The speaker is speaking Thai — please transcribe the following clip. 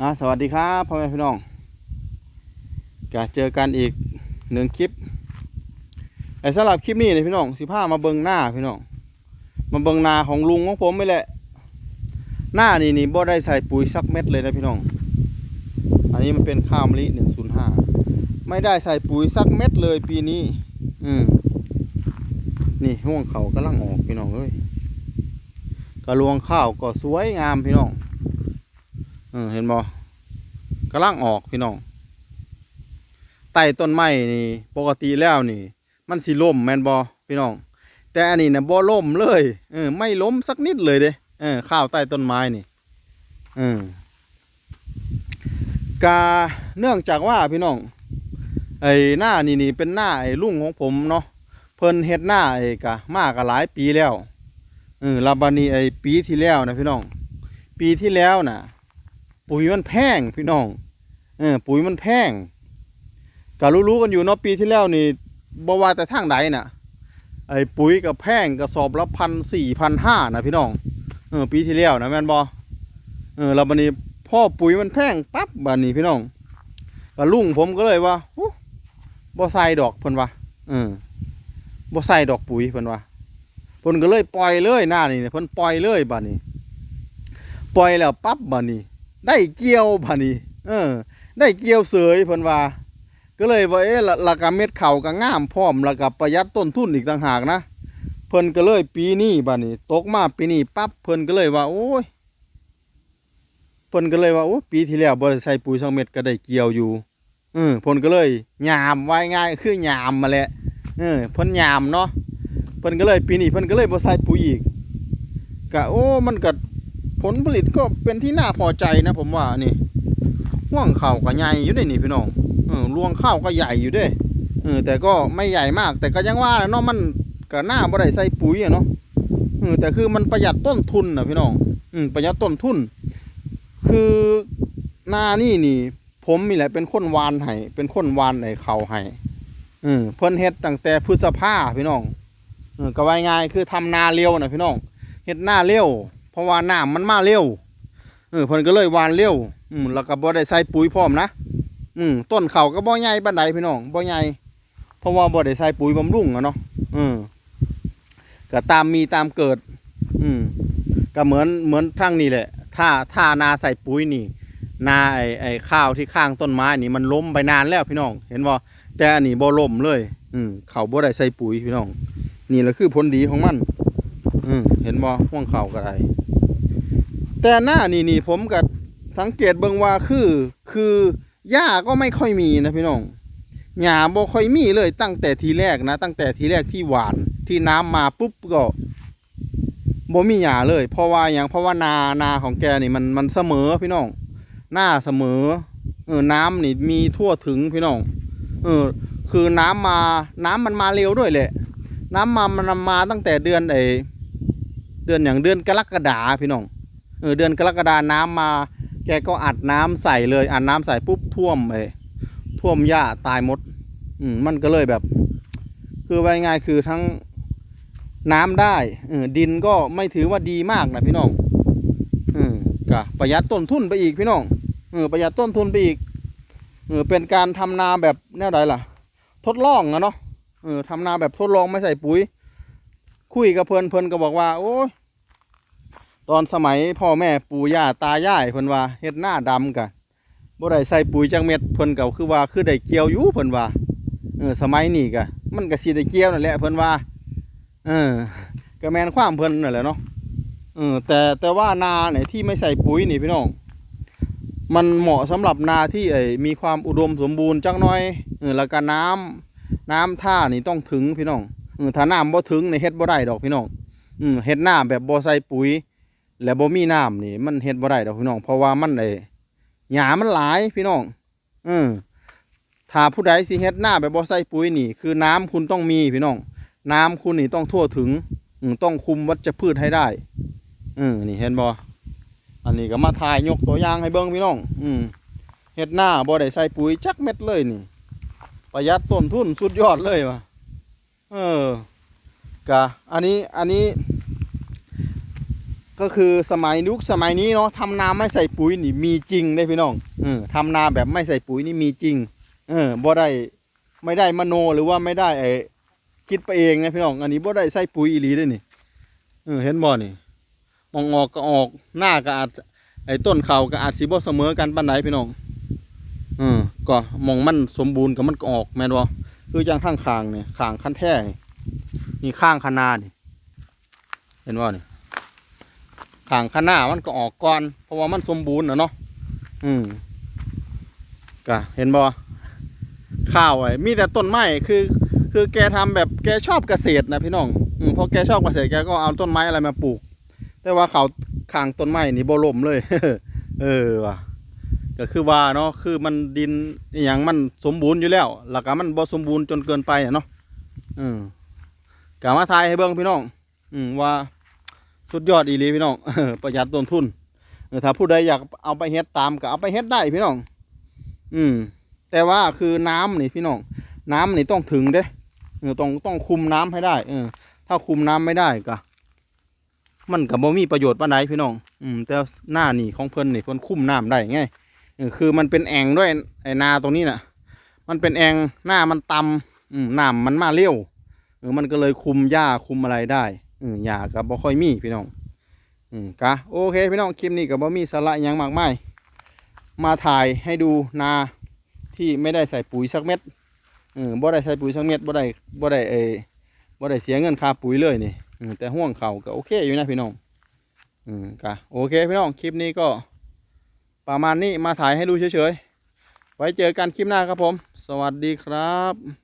อ่าสวัสดีครับพ่อแม่พี่น้องก็เจอกันอีกหนึ่งคลิปแต่สำหรับคลิปนี้เนี่ยพี่น้องสิพามาเบิงหน้าพี่น้องมาเบิงนาของลุงของผมไม่แหละหน้านี่นี่บ่ได้ใส่ปุ๋ยสักเม็ดเลยนะพี่น้อง อันนี้มันเป็นข้าวมะลิหนึ่งศูนย์ห้าไม่ได้ใส่ปุ๋ยสักเม็ดเลยปีนี้ อืมนี่ห่วงเขากำลังออกพี่น้องเอ้ยกระลวงข้าวก็สวยงามพี่น้อง เห็นบ่กำลังออกพี่น้องใต้ต้นไม้นี่ปกติแล้วนี่ มันสิล่มแมนบ่พี่น้อง แต่อันนี้น่ะบ่ล่มเลยเออไม่ล้มสักนิดเลยเด้เออข้าวใต้ต้นไม้นี่เออกาเนื่องจากว่าพี่น้องไอ้หน้านี่นี่เป็นหน้าไอ้ลุงของผมเนาะเพิ่นเฮ็ดหน้าไอ้กะมากะหลายปีแล้วเออลาบานีไอ้ปีที่แล้วนะพี่น้อง ปีที่แล้วน่ะ ปุ๋ยมันแพงพี่น้องเออปุ๋ยมันแพงก็รู้ๆกันอยู่เนาะปีที่แล้วนี่บ่ว่าแต่ทางใดน่ะไอ้ปุ๋ยกับแพงกระสอบละพันสี่พันห้านะพี่น้องเออปีที่แล้วนะแม่นบ่เออแล้วบัดนี้พ่อปุ๋ยมันแพงปั๊บบัดนี้พี่น้องก็ลุงผมก็เลยว่าอู้บ่ใส่ดอกเพิ่นว่าเออบ่ใส่ดอกปุ๋ยเพิ่นว่าเพิ่นก็เลยปล่อยเลยหน้านี่เพิ่นปล่อยเลยบัดนี้ ปล่อยแล้วปั๊บบัดนี้ ได้เกี่ยวบัดนี้เออ ได้เกี่ยวเสยเพิ่นว่า ก็เลยว่าเอ๊ะละละกะเม็ดเข่าก็งามพร้อมล้วก็ประหยัดต้นทุนอีกต่างหากนะเพิ่นก็เลยปีนี้บัดนี้ตกมาปีนี้ปั๊บเพิ่นก็เลยว่า โอ้ยเพิ่นก็เลยว่าโอ้ปีที่แล้วบ่ได้ใส่ปุ๋ยสองเม็ดก็ได้เกี่ยวอยู่เออเพิ่นก็เลยยามไว้ง่ายคือยามมาแหละเออเพิ่นยามเนาะเพิ่นก็เลยปีนี้เพิ่นก็เลยบ่ใส่ปุ๋ยอีกก็โอ้มันก็ ผลผลิตก็เป็นที่น่าพอใจนะผมว่านี่ห่วงข้าวก็ใหญ่อยู่เด้นี่พี่น้องเออรวงข้าวก็ใหญ่อยู่ด้วยเออแต่ก็ไม่ใหญ่มาก แต่ก็ยังว่าแหละเนาะมันก็น่าบ่ได้ใส่ปุ๋ยอะเนาะเออแต่คือมันประหยัดต้นทุนนะพี่น้องอืมประหยัดต้นทุน คือนานี่นี่ ผมนี่แหละเป็นคนวานให้เป็นคนวานไอ้ข้าวให้เออเพิ่นเฮ็ดตั้งแต่พฤษภาพี่น้องเออก็ว่าง่ายคือทำนาเร็วนะพี่น้องเฮ็ดนาเร็ว เพราะว่าน้ำมันมาเร็วเออเพิ่นก็เลยวานเร็วอืมแล้วก็บ่ได้ใส่ปุ๋ยพร้อมนะอืมต้นเขาก็บ่ใหญ่ปานใดพี่น้องบ่ใหญ่เพราะว่าบ่ได้ใส่ปุ๋ยบำรุงอะเนาะอืมก็ตามมีตามเกิด อืมก็เหมือนเหมือนทั้งนี้แหละ ถ้าถ้านาใส่ปุ๋ยนี่นาไอไอข้าวที่ข้างต้นไม้นี่มันล้มไปนานแล้วพี่น้อง เห็นบ่แต่อันนี้บ่ล้มเลย อืมเขาบ่ได้ใส่ปุ๋ยพี่น้อง นี่แหละคือผลดีของมัน อืมเห็นบ่ห่วงเขาก็ได้ แต่หน้านี่นี่ผมก็สังเกตเบิงว่าคือ คือหญ้าก็ไม่ค่อยมีนะพี่น้องหญ้าบ่ค่อยมีเลยตั้งแต่ทีแรกนะ ตั้งแต่ทีแรกที่หวานที่น้ำมาปุ๊บก็บ่มีหญ้าเลย เพราะว่าอย่างเพราะว่านานาของแกนี่มันมันเสมอพี่น้องหน้าเสมอเออน้ำนี่มีทั่วถึงพี่น้องเออคือน้ำมาน้ำมันมาเร็วด้วยแหละ น้ำมามันมาตั้งแต่เดือนไอเดือนอย่างเดือนกรกฎาพี่น้อง เออเดือนกรกฎาน้ำมา แกก็อัดน้ำใส่เลยอัดน้ำใส่ปุ๊บท่วมเลยท่วมหญ้าตายหมด อืมมันก็เลยแบบ คือว่าง่ายคือทั้งน้ำได้เออดินก็ไม่ถือว่าดีมากนะพี่น้องเออก็ประหยัดต้นทุนไปอีกพี่น้องเออประหยัดต้นทุนไปอีกเออเป็นการทำนาแบบแนวใดล่ะ ทดลองอะเนาะเออทำนาแบบทดลองไม่ใส่ปุ๋ย คุยกับเพิ่นเพิ่นก็บอกว่า โอ้ย ตอนสมัยพ่อแม่ปู่ย่าตายายเพิ่นว่าเฮ็ดหน้าดำกันบ่ได้ใส่ปุ๋ยจังเม็ดเพิ่นก็คือว่าคือได้เกี่ยวอยู่เพิ่นว่าเออสมัยนี้ก็มันก็สิได้เกี่ยวนั่นแหละเพิ่นว่าเออก็แม่นความเพิ่นนั่นแหละเนาะเออแต่แต่ว่านาเนี่ยที่ไม่ใส่ปุ๋ยนี่พี่น้องมันเหมาะสำหรับนาที่ไอ้มีความอุดมสมบูรณ์จักหน่อยเออแล้วก็น้ำน้ำท่านี่ต้องถึงพี่น้องเออถ้าน้ำบ่ถึงนี่เฮ็ดบ่ได้ดอกพี่น้องอืมเฮ็ดหน้าแบบบ่ใส่ปุ๋ย แล้วบ่มีน้ำนี่มันเฮ็ดบ่ได้ดอกพี่น้อง เพราะว่ามันไอ้หญ้ามันหลายพี่น้องเออถ้าผู้ใดสิเฮ็ดหน้าแบบบ่ใส่ปุ๋ยนี่ คือน้ำคุณต้องมีพี่น้อง น้ำคุณนี่ต้องทั่วถึงต้องคุมวัชพืชให้ได้เออนี่เห็นบ่อันนี้ก็มาถ่ายยกตัวอย่างให้เบิ่งพี่น้อง อืมเฮ็ดหน้าบ่ได้ใส่ปุ๋ยจักเม็ดเลยนี่ ประหยัดต้นทุนสุดยอดเลยว่ะเออกะอันนี้อันนี้ ก็คือสมัยยุคสมัยนี้เนาะทำนาไม่ใส่ปุ๋ยนี่มีจริงได้พี่น้องเออทำนาแบบไม่ใส่ปุ๋ยนี่มีจริง เออบ่ได้ไม่ได้มโนหรือว่าไม่ได้ไอคิดไปเองนะพี่น้อง อันนี้บ่ได้ใส่ปุ๋ยอีหลีด้วยนี่เออเห็นบ่นี่มองออกก็ออกหน้าก็อาจไอ้ต้นเขาก็อาจสิบ่เสมอกันปานใดพี่น้องเออก็มองมันสมบูรณ์กับมันก็ออกแม่นบ่คืออย่างข้างคางเนี่ยคางคันแท้นี่นี่ข้างคนานี่เห็นบ่นี่ คางคนามันก็ออกก่อน เพราะว่ามันสมบูรณ์นะเนาะอืมก็เห็นบ่ข้าวไอ้มีแต่ต้นไม้คือ คือแกทำแบบแกชอบเกษตรนะพี่น้องอืมพอแกชอบเกษตรแกก็เอาต้นไม้อะไรมาปลูก แต่ว่าเขาข้างต้นไม้นี่บ่ล่มเลย เออว่ะก็คือว่าเนาะคือมันดินอย่างมันสมบูรณ์อยู่แล้วแล้วก็มันบ่สมบูรณ์จนเกินไปอะเนาะอืมกะมาทายให้เบิ่งพี่น้อง อืมว่า สุดยอดอีหลีพี่น้องประหยัดต้นทุนถ้าผู้ใดอยากเอาไปเฮ็ดตามก็เอาไปเฮ็ดได้พี่น้อง อืม แต่ว่าคือน้ำนี่พี่น้อง น้ำนี่ต้องถึงเด้ต้องต้องคุมน้ำให้ได้ เออ ถ้าคุมน้ำไม่ได้ก็มันก็บ่มีประโยชน์ปานใดพี่น้อง อืม แต่หน้านี่ของเพิ่นนี่เพิ่นคุมน้ำได้ไงคือมันเป็นแอ่งด้วยไอ้นาตรงนี้น่ะ มันเป็นแอ่งหน้ามันต่ำอืมน้ำมันมาเร็วเออมันก็เลยคุมหญ้าคุมอะไรได้ อืมหญ้าก็บ่ค่อยมีพี่น้องอืมกะโอเคพี่น้องคลิปนี้ก็บ่มีสาระหยังมากมายมาถ่ายให้ดูนาที่ไม่ได้ใส่ปุ๋ยสักเม็ดเออบ่ได้ใส่ปุ๋ยสักเม็ดบ่ได้บ่ได้เออบ่ได้เสียเงินค่าปุ๋ยเลยนี่ออแต่ห่วงเขาก็โอเคอยู่นะพี่น้องอืมก็โอเคพี่น้องคลิปนี้ก็ประมาณนี้มาถ่ายให้ดูเฉยๆ ไว้เจอกันคลิปหน้าครับผม สวัสดีครับ